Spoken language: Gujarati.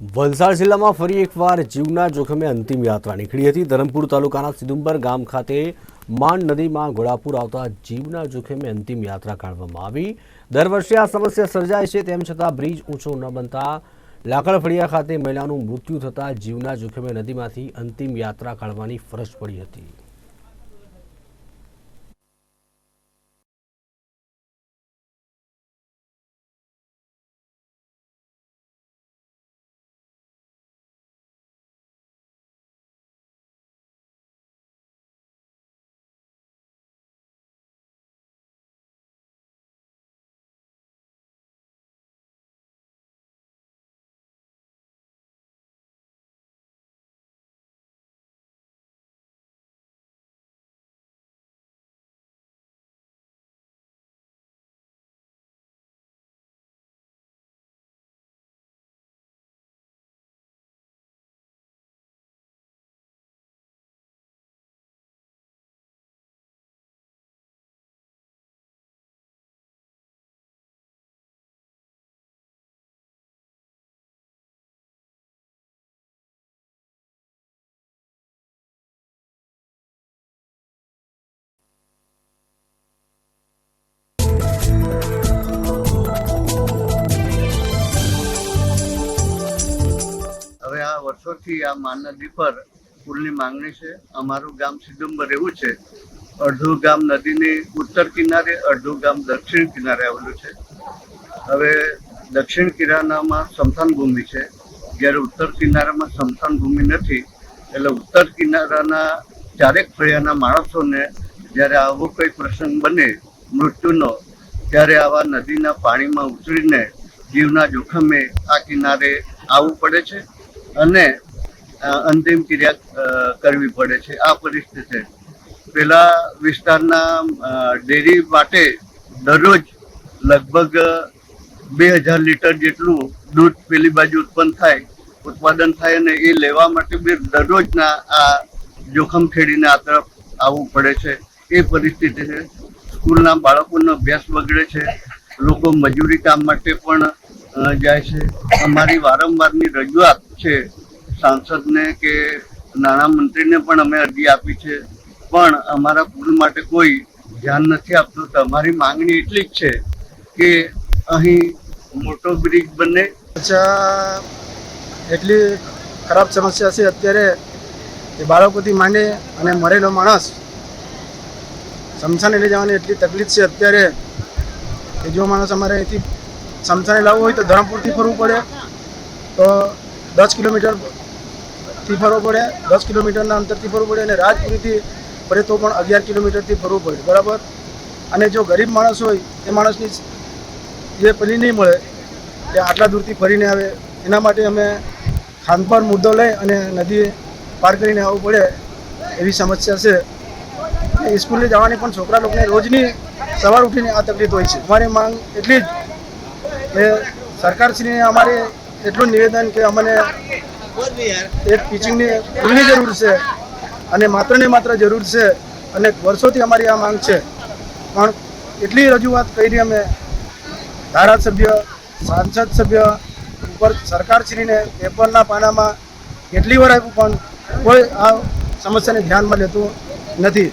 વલસાડ જિલ્લામાં ફરી એકવાર જીવના જોખમે અંતિમ યાત્રા નીકળી હતી. ધરમપુર તાલુકાના સિદુંબર ગામ ખાતે માંડ નદીમાં ઘોડાપુર આવતા જીવના જોખમે અંતિમ યાત્રા કાઢવામાં આવી. દર વર્ષે આ સમસ્યા સર્જાય છે, તેમ છતાં બ્રિજ ઊંચો ન બનતા લાકડફળિયા ખાતે મહિલાનું મૃત્યુ થતાં જીવના જોખમે નદીમાંથી અંતિમ યાત્રા કાઢવાની ફરજ પડી હતી. વર્ષોથી આ માન નદી પર પુલની માંગણી છે. અમારું ગામ સિદુંબર એવું છે. અડધું ગામ નદીની ઉત્તર કિનારે, અડધું ગામ દક્ષિણ કિનારે આવેલું છે. હવે દક્ષિણ કિનારામાં સમથાન ભૂમિ છે. જ્યારે ઉત્તર કિનારામાં સમથાન ભૂમિ નથી, એટલે ઉત્તર કિનારાના ચારેક ફળિયાના માણસોને જ્યારે આવો કોઈ પ્રસંગ બને, મૃત્યુનો, ત્યારે આવા નદીના પાણીમાં ઉતરીને જીવના જોખમે આ કિનારે આવવું પડે છે. અને અંતિમ ક્રિયા કરવી પડે છે. આ પરિસ્થિતિ પેલા વિસ્તારના ડેરી માટે દરરોજ લગભગ બે હજાર લીટર જેટલું દૂધ પેલી બાજુ ઉત્પન્ન થાય, ઉત્પાદન થાય અને એ લેવા માટે બી દરરોજના આ જોખમ ખેડીને આ તરફ આવવું પડે છે. એ પરિસ્થિતિ છે. સ્કૂલના બાળકોનો અભ્યાસ બગડે છે. લોકો મજૂરી કામ માટે પણ જાય છે. અમારી વારંવારની રજૂઆત છે, સાંસદને કે નાણામંત્રીને પણ અમે અરજી આપી છે. પણ અમારા પુલ માટે કોઈ ધ્યાન નથી આપતું. તો અમારી માંગણી એટલી જ છે કે અહીં મોટો બ્રિજ બને. એટલી ખરાબ સમસ્યા છે અત્યારે એ બાળકોથી માંડે અને મરેલો માણસ સમસાને લઈ જવાની એટલી તકલીફ છે અત્યારે કે જો માણસ અમારે અહીંથી સમસાને લાવવું હોય તો ધરમપુરથી ફરવું પડે. તો દસ કિલોમીટરથી ફરવું પડે, દસ કિલોમીટરના અંતરથી ફરવું પડે અને રાજપુરીથી ફરે તો પણ અગિયાર કિલોમીટરથી ફરવું પડે, બરાબર? અને જો ગરીબ માણસ હોય, એ માણસની જે પેલી નહીં મળે, એ આટલા દૂરથી ફરીને આવે. એના માટે અમે ખાન પર મુદ્દો લઈ અને નદી પાર કરીને આવવું પડે એવી સમસ્યા છે. સ્કૂલે જવાની પણ છોકરા લોકોને રોજની સવાર ઉઠીને આ તકલીફ હોય છે. અમારી માંગ એટલી જ કે સરકારશ્રીને અમારે એટલું નિવેદન કે અમને એક ટીચિંગની પુલની જરૂર છે. અને માત્ર ને માત્ર જરૂર છે. અને વર્ષોથી અમારી આ માંગ છે. પણ એટલી રજૂઆત કરી અમે ધારાસભ્ય, સાંસદ સભ્ય ઉપર સરકારશ્રીને પેપરના પાનામાં કેટલી વાર આપ્યું પણ કોઈ આ સમસ્યાને ધ્યાનમાં લેતું નથી.